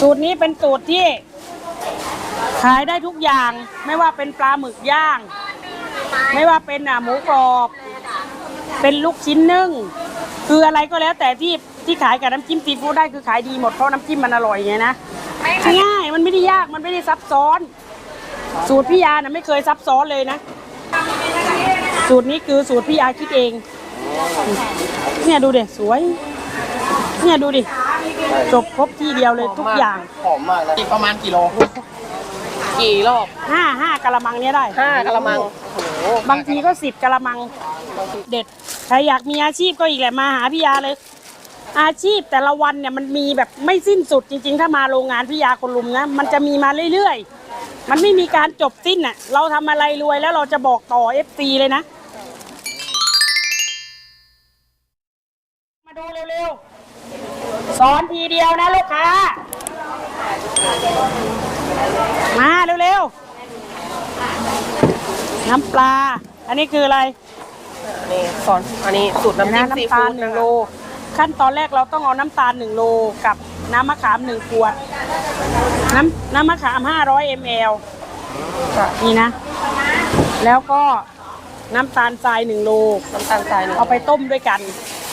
สูตรนี้เป็นสูตรที่ ขายได้ทุกอย่าง ไม่ว่าเป็นปลาหมึกย่าง ไม่ว่าเป็นหมูกรอบ เป็นลูกชิ้นนึ่ง คืออะไรก็แล้วแต่ที่ที่ขายกับน้ำจิ้มซีฟู้ดได้คือขายดีหมดเพราะน้ำจิ้มมันอร่อยไงนะง่ายมันไม่ได้ยากมันไม่ได้ซับซ้อน สูตรพี่ยานะไม่เคยซับซ้อนเลยนะ สูตรนี้คือสูตรพี่ยาคิดเอง เนี่ยดูดิสวย เนี่ยดูดิ จบครบที่เดียวเลยทุกอย่างหอมมากนะอีกประมาณกี่โลกี่รอบห้าห้ากะละมังเนี้ยได้ห้ากะละมังบางทีก็สิบกะละมังเด็ดใครอยากมีอาชีพก็อีกแหละมาหาพี่ยาเลย อาชีพแต่ละวันเนี่ยมันมีแบบไม่สิ้นสุดจริง ๆ ถ้ามาโรงงานพี่ยาคนลุมนะมันจะมีมาเรื่อยๆ มันไม่มีการจบสิ้นอะเราทำอะไรรวยแล้วเราจะบอกต่อเอฟซีเลยนะ มาดูเร็วๆ สอนทีเดียวนะลูกค้า มาเร็วๆ น้ำปลา อันนี้คืออะไรอันนี้สอนอันนี้สูตรน้ำจิ้มซีน้ำตาฟู้ลดหนึ่งโล ขั้นตอนแรกเราต้องเอาน้ำตาลหนึ่งโลกับน้ำมะขามหนึ่งขวด น้ำน้ำมะขามห้าร้อยมลค่ะนี่นะ แล้วก็น้ำตาลทรายหนึ่งโล น้ำตาลทรายหนึ่งเอาไปต้มด้วยกัน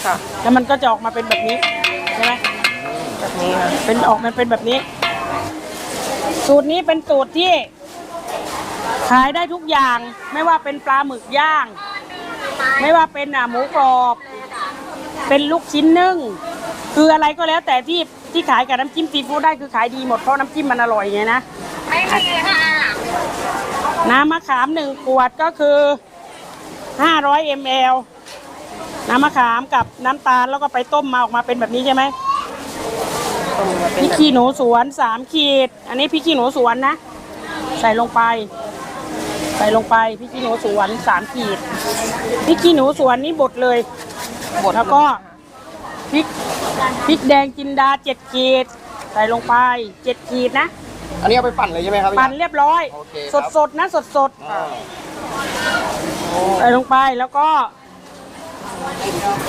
ค่ะ แล้วมันก็จะออกมาเป็นแบบนี้ใช่ไหมแบบ นี้ค่ะเป็นออกมาเป็นแบบนี้ สูตรนี้เป็นสูตรที่ ขายได้ทุกอย่าง ไม่ว่าเป็นปลาหมึกย่าง ไม่ว่าเป็นอะหมูกรอบ เป็นลูกชิ้นนึ่ง คืออะไรก็แล้วแต่ที่ที่ขายกับน้ำจิ้มซีฟู้ดได้คือขายดีหมดเพราะน้ำจิ้มมันอร่อยไงนะไม่มีค่ะน้ำมะขามหนึ่งขวดก็คือ 500 ml น้ำมะขามกับน้ำตาลแล้วก็ไปต้มมาออกมาเป็นแบบนี้ใช่ไหม ต้มมาเป็นพริกแบบขี้หนูสวนสามขีด อันนี้พริกขี้หนูสวนนะ ใส่ลงไป ใส่ลงไปพริกขี้หนูสวนสามขีดพริกขี้หนูสวนนี่บดเลยบดแล้วก็พริกพริกแดงจินดาเจ็ดขีด ใส่ลงไปเจ็ดขีดนะอันนี้เอาไปปั่นเลยใช่ไหมครับพี่ ปั่นเรียบร้อย โอเคสครัดบ สดๆนะสดสดอ่าๆใส่ลงไปแล้วก็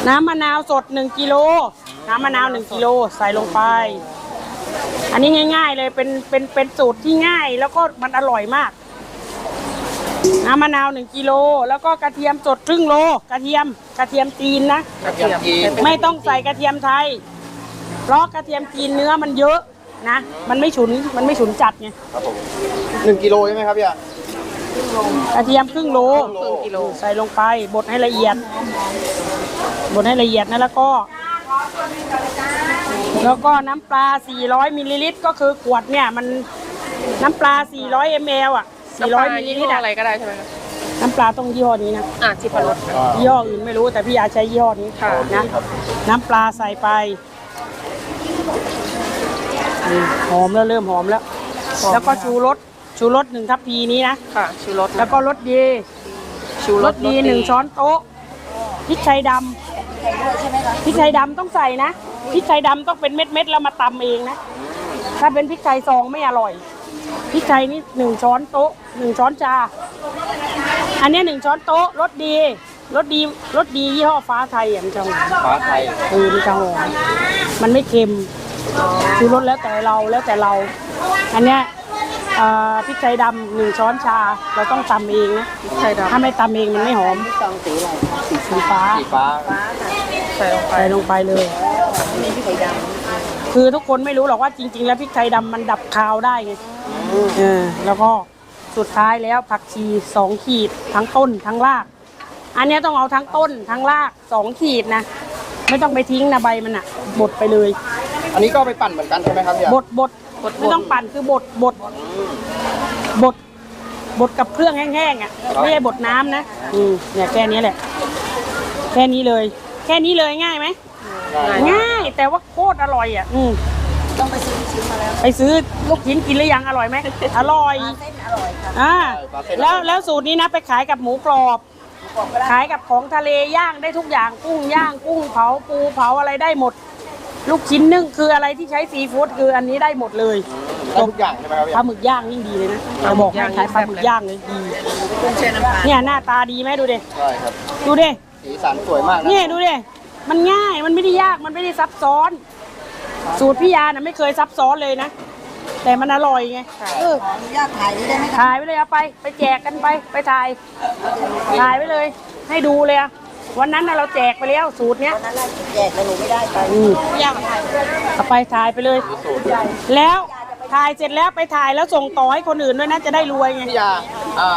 น้ำมะนาวสดหนึ่งกิโล น้ำมะนาวหนึ่งกิโลใส่ลงไป อันนี้ง่าย ๆ เลยเป็นเป็นเป็นสูตรที่ง่าย แล้วก็มันอร่อยมาก น้ำมะนาวหนึ่งกิโลแล้วก็กระเทียมสดครึ่งโล กระเทียมกระเทียมจีนนะกระเทียมไม่ต้องใส่กระเทียมไทย เพราะกระเทียมจีนเนื้อมันเยอะนะ มันไม่ฉุนมันไม่ฉุนจัดไงครับผมหนึ่งกิโลใช่ไหมครับพี่อะกระเทียมครึ่งโลครึ่งโลกิโลใส่ลงไปบดให้ละเอียดบดให้ละเอียดนะแล้วก็ แล้วก็น้ำปลา 400 มิลลิลิตรก็คือขวดเนี่ยมันน้ำปลา 400 ml อะ 400 มิลลิลิตรอะอะไรก็ได้ใช่ไหมคะน้ำปลาต้องยี่ห้อนี้นะอะทิพรสอ่ายี่ห้ออื่นไม่รู้แต่พี่ยาใช้ยี่ห้อนี้ค่ะนะน้ำปลาใส่ไปนี่หอมแล้วเริ่มหอมแล้ว แล้วก็ชูรสชูรสหนึ่งทัพพีนี้นะค่ะ ชูรสแล้วก็รสดีชูรรสสดีหนึ่งช้อนโต๊ะพริกไทยดำ พริกไทยดำต้องใส่นะพริกไทยดำต้องเป็นเม็ดเม็ดๆแล้วมาตำเองนะถ้าเป็นพริกไทยซองไม่อร่อยพริกไทยนี่หนึ่งช้อนโต๊ะหนึ่งช้อนชาอันเนี้ยหนึ่งช้อนโต๊ะรสดีรสดีรสดียี่ห้อฟ้าไทยอะมันจะหอมฟ้าไทยเออมันจะหอมมันไม่เค็มคือรสแล้วแต่เราแล้วแต่เรา อันเนี้ยเอ่อพริกไทยดำหนึ่งช้อนชา เราต้องตำเองนะไข่ดถ้าไม่ตำเองมันไม่หอมสีฟ้าสีฟ้าำ ใส่ลงไปใส่ลงไปเลยคือทุกคนไม่รู้หรอกว่าจริง ๆ แล้วพริกไทยดำมันดับคาวได้ไงเออแล้วก็สุดท้ายแล้วผักชีสองขีดทั้งต้นทั้งราก อันเนี้ยต้องเอาทั้งต้นทั้งรากสองขีดนะไม่ต้องไปทิ้งนะใบมันอะบดไปเลย อันนี้ก็เอาไปปั่นเหมือนกันใช่ไหมครับพี่อะบดบดบดไม่ต้องปั่นคือบดบดบดบดกับเครื่องแห้งๆอะไม่ใช่บดน้ำนะอืมเนี่ยแค่นี้แหละ แค่นี้เลย แค่นี้เลยง่ายไหมง่ายง่าย แต่ว่าโคตรอร่อยอะอืมต้องไปซื้อชิ้นมาแล้ว ไปซื้อลูกชิ้นกินหรือยังอร่อยไหมอร่อยอ่าแล้วแล้วสูตรนี้นะไปขายกับหมูกรอบขายกับของทะเลย่างได้ทุกอย่างกุ้งย่างกุ้งเผาปูเผาอะไรได้หมด ลูกชิ้นนึ่งคืออะไรที่ใช้ซีฟู้ดคืออันนี้ได้หมดเลยได้ทุกอย่างใช่ไหมครับพี่ปลาหมึกย่างยิ่งดีเลยนะเราบอกให้ขายปลาหมึกย่างเลยดีเนี่ยหน้าตาดีไหมดูดิใช่ครับดูดิ สีสันสวยมากนะเนี่ยดูดิมันง่ายมันไม่ได้ยากมันไม่ได้ซับซ้อน สูตรพี่ยานะไม่เคยซับซ้อนเลยนะ แต่มันอร่อยไงเออขออนุญาตถ่ายนี้ได้ไหมคะถ่ายไว้เลยเอาไป ไปแจกกันไปไปถ่ายถ่ายไว้เลย ให้ดูเลยอะวันนั้นน่ะเราแจกไปแล้วสูตรเนี้ยนั่นแหละแจกแต่หนูไม่ได้ไปอืมเอาไปถ่ายไปเลย แล้วถ่ายเสร็จแล้วไปถ่ายแล้วส่งต่อให้คนอื่นด้วยนะจะได้รวยไงพี่ยาอ่า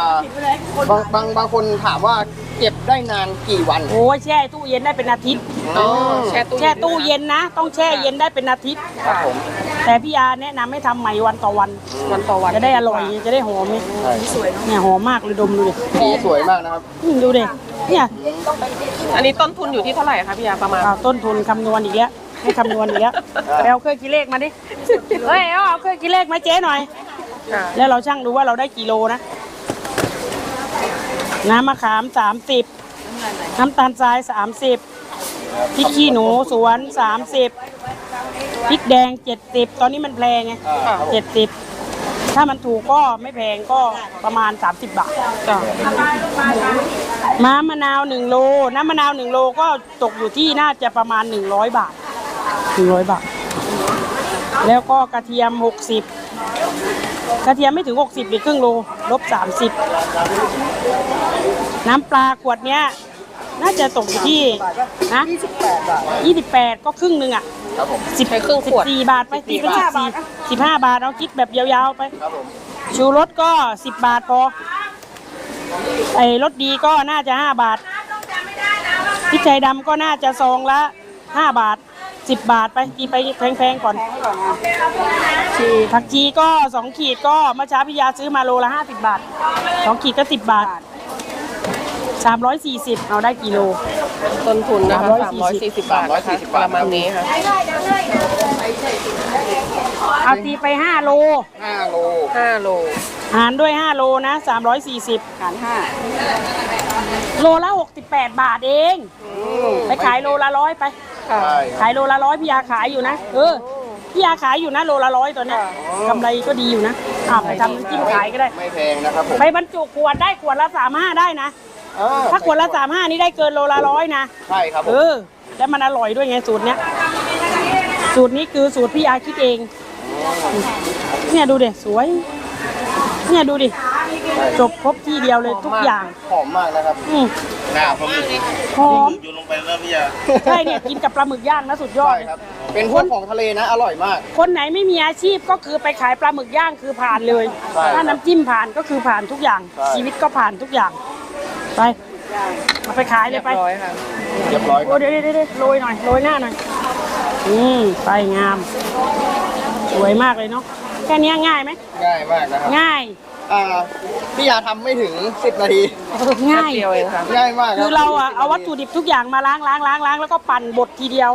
บางบางบางคนถามว่า เก็บได้นานกี่วัน โอ้ยแช่ตู้เย็นได้เป็นอาทิตย์ อ๋อแช่ตู้แช่ตู้เย็นนะ ต้องแช่เย็นได้เป็นอาทิตย์ ครับผมแต่พี่ยาแนะนำให้ทำใหม่วันต่อวัน วันต่อวันจะได้อร่อยจะได้หอมไงใช่เนี่ยหอมมากเลยดมดูดิสีสวยมากนะครับ อืมดูดิเนี่ยอันนี้ต้นทุนอยู่ที่เท่าไหร่คะพี่ยาประมาณ อ่าต้นทุนคำนวณอีกแล้วให้คำนวณอีกแล้วไปเอาเครื่องคิดเลขมาดิเฮ้ยเอาเอาเครื่องคิดเลขมาเจ๊หน่อยค่ะแล้วเราช่างดูว่าเราได้กี่โลนะ น้ำมะขามสามสิบน้ำตาลทรายสามสิบพริกขี้หนูสวนสามสิบพริกแดงเจ็ดสิบตอนนี้มันแพงไงอ่าครับผมเจ็ดสิบถ้ามันถูกก็ไม่แพงก็ประมาณ 30 บาทจ้ะน้ำมะนาวหนึ่งโล น้ำมะนาวหนึ่งโลก็ตกอยู่ที่น่าจะประมาณ 100 บาท 100 บาท แล้วก็กระเทียม 60 กระเทียมไม่ถึง 60หรือครึ่งโลลบ 30 น้ำปลาขวดเนี้ย น่าจะตกอยู่ที่นะ28 ก็ครึ่งหนึ่งอะครับผม สิบใช้ครึ่งขวด สี่บาทไปตีเป็นสิบสี่สิบห้าบาทเอาคิดแบบยาวๆไป ครับผม ชูรสก็สิบบาทพอ ไอ้รสดีก็น่าจะห้าบาทพริกไทยดำก็น่าจะซองละห้าบาท สิบบาทไปตีไปแพงๆก่อนผักชีก็สองขีดก็เมื่อเช้าพี่ยาซื้อมาโลละห้าสิบบาทสองขีดก็สิบบาทสามร้อยสี่สิบเอาได้กี่โล ต้นทุนนะคะ340สามร้อยสี่สิบบาทนะคะประมาณนี้ค่ะเอาตีไปห้าโล ห้าโลห้าโลหารด้วย5โลนะ340หารห้าโลละ68บาทเอง ไปขายโลละร้อยไป ค่ะ ใช่คขารับยโลละร้อยพี่ยาขายอยู่นะ เออ พี่ยาขายอยู่นะโลละร้อยตัวเนี้ยกำไรก็ดีอยู่นะอ่าไปทำน้ำจิ้มขายก็ได้ ไม่แพงนะครับผมไปบรรจุขวดได้ขวดละ35ได้นะอ่ถ้าขวดละ35นี่ได้เกินโลละร้อยนะ ใช่ครับผเอมอ แล้วมันอร่อยด้วยไงสูตรเนี้ย สูตรนี้คือสูตรพี่ยาคิดเอง เนี่ยดูเด็สวย เนี่ยดูดิ จบครบที่เดียวเลยทุกอย่างหอมมากนะครับอืมหน้าผมหอมอยู่ลงไปแล้วพี่ยาใช่เนี่ยกินกับปลาหมึกย่างนะสุดยอใช่ดเลยครับ เป็นพวกของทะเลนะ อร่อยมาก คนไหนไม่มีอาชีพก็คือไปขายปลาหมึกย่างคือผ่านเลยใช่ถ้าน้ำจิ้มผ่านก็คือผ่านทุกอย่างใช่ชีวิตก็ผ่านทุกอย่าง ไปเอาไปขายเลเรียยบไปร้อยค่ะเรียบร้อยคโอ้รับเดี๋ยวเดี๋ยวเดี๋ยวโรยหน่อยโรยหน้าหน่อยอืมไปงาม สวยมากเลยเนาะแค่เนี้ยง่ายไหมง่ายมากนะครับง่าย อ่าพี่ยาทำไม่ถึง 10 นาทีเออง่าย เดียวเองค่ะ ง่ายมากคคืรับอเราอะเอาวัตถุดิบทุกอย่างมาล้างล้างล้างล้างแล้วก็ปั่นบดทีเดียว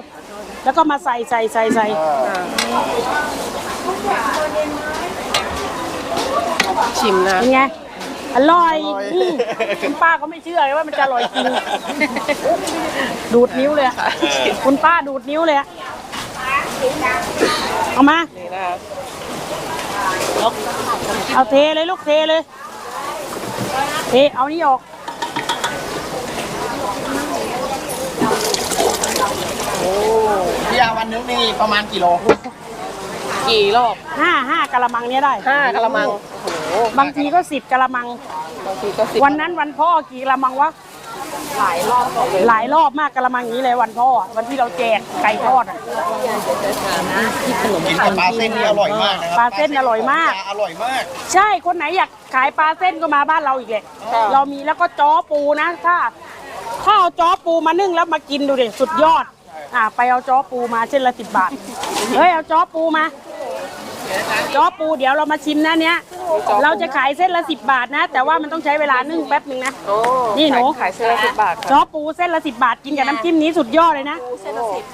แล้วก็มาใส่ใส่ใส่ใส่อ่าชิมนะ เป็นไงอร่อยอืมคุณป้าเขาไม่เชื่อว่ามันจะอร่อยจริง ดูดนิ้วเลยอะคุณป้าดูดนิ้วเลยอะเอามา นี่นะคะ เอาเทเลยลูกเทเลย เทเอานี่ออกพี่ยาวันนึงนี่ประมาณกี่โล กี่รอบห้าห้ากะละมังเนี้ยได้ ห้ากะละมังบางทีก็สิบกะละมัง บางทีก็สิบวันนั้นวันพ่อกี่กะละมังวะ หลายรอบต่อเลยหลายรอบมากกะละมังอย่างนี้เลยวันพ่ออะวันที่เราแจกไก่ทอดอะกินกับปลาเส้นนี่อร่อยมากนะครัปลาเส้นอร่อยมาก ปลอร่อยมากใช่คนไหนอยากขายปลาเส้นก็มาบ้านเราอีกเลยเรามีแล้วก็จ้อปูนะถ้าถ้าเอาจ้อปูมานึ่งแล้วมากินดูดิสุดยอด อ่าไปเอาจ้อปูมาเส้นละสิบบาทเฮ้ยเอาจ้อปูมาจ้อปูเดี๋ยวเรามาชิมนะเนี้ย เราจะขายเส้นละสิบบาทนะ แต่ว่ามันต้องใช้เวลานึ่งแป๊บหนึ่งนะ โอ้นี่หนู ขายเสื้อละสิบบาทค่ะจ้อปูเส้นละสิบบาทกินกับน้ำจิ้มนี้สุดยอดเลยนะ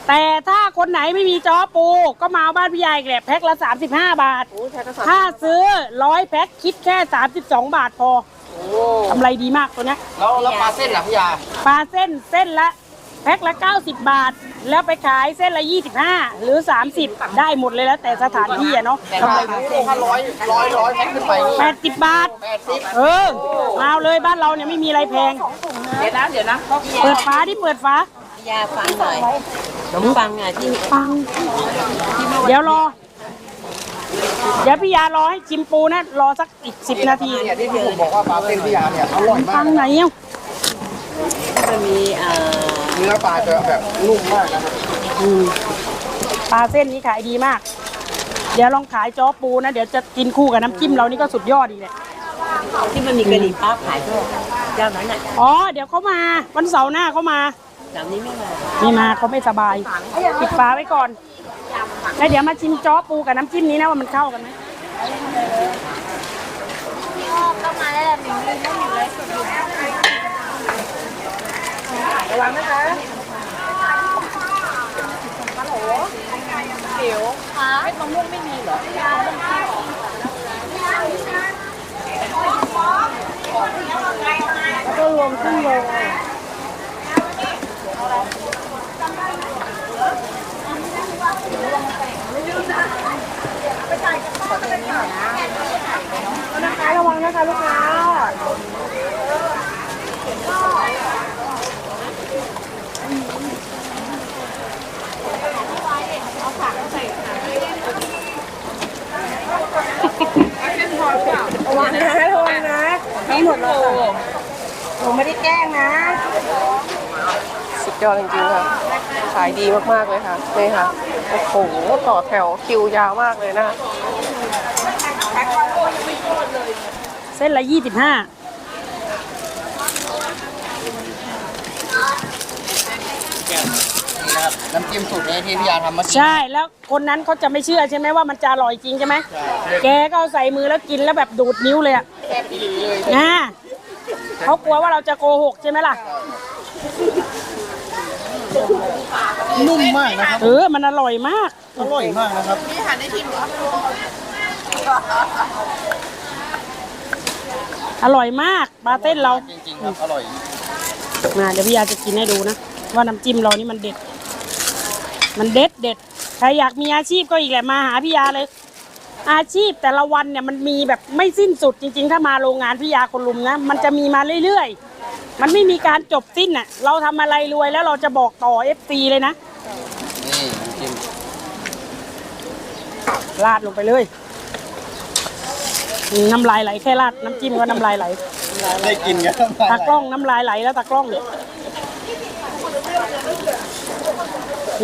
แต่ถ้าคนไหนไม่มีจ้อปู ก็มาเอาบ้านพี่ยายอีกแหละแพ็คละ 35 บาท โอ้ใช้กระสับถ้าซื้อร้อยแพ็คคิดแค่ 32 บาทพอโอ้กำไรดีมากตัวเนี้ยแล้วแล้วปลาเส้นล่ะพี่ยาปลาเส้นเส้นละ แพ็คละ 90 บาท แล้วไปขายเส้นละ 25 หรือ 30 ได้หมดเลยแล้วแต่สถานที่อะเนาะแต่ถ้าถ้าร้อยร้อยร้อยแพ็คขึ้นไปนี่80บาท แปดสิบเออมาเอาเลยบ้านเราเนี่ยไม่มีอะไรแพง เดี๋ยวนะเดี๋ยวนะเปิดฝาที่เปิดฝายาฟังหน่อยขนมปังอะที่ปัง เดี๋ยวรอ เดี๋ยวพี่ยารอให้ชิมปูนะ รอสักอีกสิบนาทีเนี่ยที่ผมบอกว่าปลาเส้นพิยาเนี่ยอร่อยมาทากงไหนอะจะมีเอ่อ เนื้อปลาจะแบบนุ่มมากนะครับอืมปลาเส้นนี้ขายดีมาก เดี๋ยวลองขายจ้อปูนะ เดี๋ยวจะกินคู่กับน้ำจิ้มเรานี่ก็สุดยอดอีกเลยที่มันมีกะหรี่ปั๊บขายด้วยเจ้านั้นอะอ๋อ เดี๋ยวเขามา วันเสาร์หน้าเขามาสามนี้ไม่มานี่มาเขาไม่สบายปิดฝาไว้ก่อนแล้วเดี๋ยวมาชิมจ้อปูกับน้ำจิ้มนี้นะว่ามันเข้ากันไหมก็รวมค ระวังนะคะฮัลโหลเดี๋ยวเม็ดมะม่วงไม่มีเหรอก็รวมขึ้นลงนะคะระวังนะคะลูกค้า ระวังนะระวังนะนี่หมดเลยหนูไม่ได้แกล้งนะสุดยอดจริงๆค่ะ ขายดีมากๆเลยค่ะนี่ค่ะ โอ้โห ต่อแถวคิวยาวมากเลยนะคะเส้นละยี่สิบห้า นะครับ น้ำจิ้มสูตรนี้ที่พิยาทำมาใช่แล้วคนนั้นเขาจะไม่เชื่อใช่ไหมว่ามันจะอร่อยจริงใช่ไหมแกก็เอาใส่มือแล้วกินแล้วแบบดูดนิ้วเลยอะนะเขากลัวว่าเราจะโกหกใช่ไหมล่ะ นุ่มมากนะครับ เออ มันอร่อยมาก อร่อยมากนะครับอร่อยมากปลาเต้นเราจริงๆครับ อร่อย มาเดี๋ยวพี่ยาจะกินให้ดูนะ ว่าน้ำจิ้มเรานี่มันเด็ด มันเด็ดเด็ดใครอยากมีอาชีพก็อีกแหละมาหาพี่ยาเลย อาชีพแต่ละวันเนี่ยมันมีแบบไม่สิ้นสุดจริง ๆ ถ้ามาโรงงานพี่ยาคนลุมนะมันจะมีมาเรื่อยๆ มันไม่มีการจบสิ้นอะ เราทำอะไรรวยแล้วเราจะบอกต่อ FC เลยนะนี่น้ำจิ้มราดลงไปเลยอืมน้ำลายไหลแค่ราดน้ำจิ้มก็น้ำลายไหลได้กินกันตากล้องน้ำลายไหลแล้วตากล้อง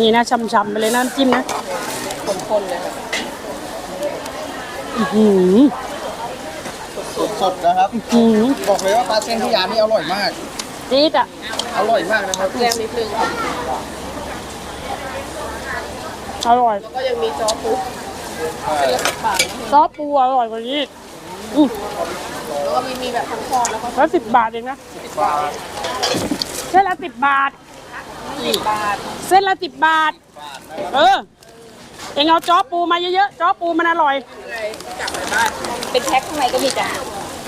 นี่นะช่ำๆไปเลยนะน้ำจิ้มนะคนๆเลยค่ะอื้อหือสดๆนะครับ อื้อหือบอกเลยว่าปลาเส้นพิยานี่อร่อยมาก จี๊ดอะ อร่อยมากนะครับแจ้งนิดนึงค่ะอร่อย แล้วก็ยังมีจอปูใช่ซอสปูอร่อยกว่านี้อือแล้วก็มีมีแบบทั้งทอดแล้วก็แล้วสิบบาทเองนะเส้นละสิบบาท สิบบาทเส้นละสิบบาท เออ เองเอาจ้อปูมาเยอะๆจ้อปูมันอร่อยเลยกลับไปบ้านเป็นแพ็คข้างในก็มีจ้ะ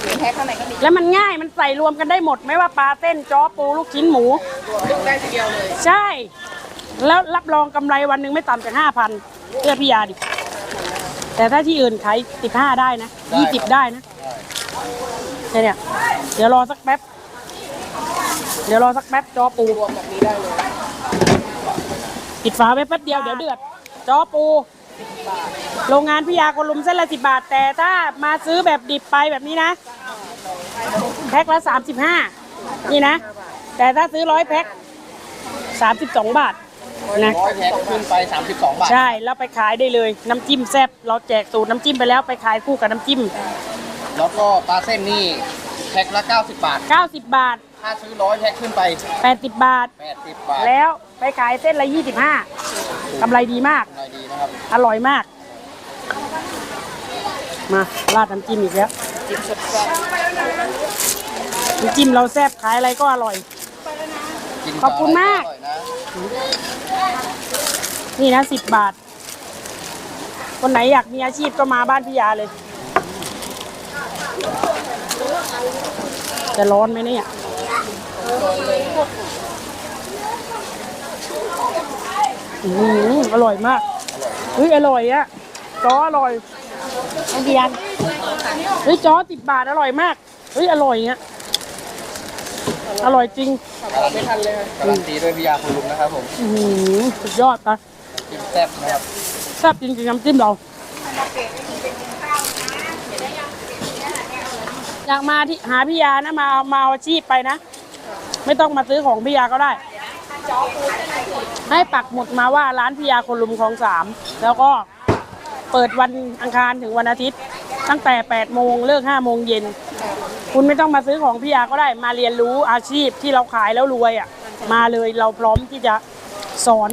เป็นแพ็คข้างในก็มีแล้วมันง่ายมันใส่รวมกันได้หมด ไม่ว่าปลาเส้นจ้อปูลูกชิ้นหมู ลูกได้ทีเดียวเลยใช่ แล้วรับรองกำไรวันหนึ่งไม่ต่ำจากห้าพันเพื่อพี่ยาดิ แต่ถ้าที่อื่นขายสิบห้าได้นะยี่สิบได้นะแค่เนี่ยเดี๋ยวรอสักแป๊บ เดี๋ยวรอสักแป๊บจอปูรวมแบบนี้ได้เลย ปิดฝาไว้แป๊บเดียวเดี๋ยวเดือดจอปู โรงงานพิยาคนลุมเส้นละสิบาท แต่ถ้ามาซื้อแบบดิบไปแบบนี้นะ แพ็คละสามสิบห้านี่นะ แต่ถ้าซื้อร้อยแพ็คสามสิบสองบาทนะร้อยแพ็คขึ้นไป 32 บาท ใช่ แล้วไปขายได้เลย น้ำจิ้มแซ่บเราแจกสูตรน้ำจิ้มไปแล้วไปขายคู่กับน้ำจิ้ม แล้วก็ปลาเส้นนี่แพ็คละ 90 บาท 90 บาท ถ้าซื้อร้อยแพ็คขึ้นไป 80 บาท 80 บาท แล้ว ไปขายเส้นละ25กำไรดีมากอร่อยดีนะครับอร่อยมาก มาราดน้ำจิ้มอีกแล้วจิ้มสดแซ่บน้ำจิ้มเราแซ่บขายอะไรก็อร่อย กินขอบคุณมาก อร่อยนะนี่นะสิบบาท คนไหนอยากมีอาชีพก็มาบ้านพิยาเลย จะร้อนไหมเนี่ย อืมอร่อยมากเฮ้ยอร่อยอะจออร่อยไอเดียนเฮ้ยจอติบบาทอร่อยมากเฮ้ยอร่อยเงี้ยอร่อยจริงอะไรไม่ทันเลยการันตีด้วยพิยาคุณลุงนะครับผมอืมสุดยอดปะจิ้แซ่บนะครับแซ่บจริงๆน้ำจิ้มเราอยากมาที่หาพิยานะมามาอาชีพไปนะ ไม่ต้องมาซื้อของพิยาก็ได้ ให้ปักหมุดมาว่าร้านพี่ยาคนลุมของสามแล้วก็เปิดวันอังคารถึงวันอาทิตย์ ตั้งแต่ 8 โมงเลิก 5 โมงเย็น คุณไม่ต้องมาซื้อของพี่ยาก็ได้มาเรียนรู้อาชีพที่เราขายแล้วรวยอะ มาเลยเราพร้อมที่จะสอน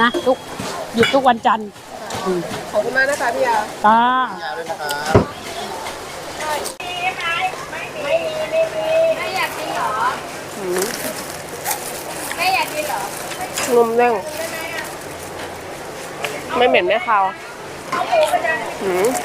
นะทุกหยุดทุกวันจันทร์ขอบคุณมากนะคะพี่ยาตายาวด้วยนะครับนุ่มเด้งไม่เหม็นไม่คาวหืม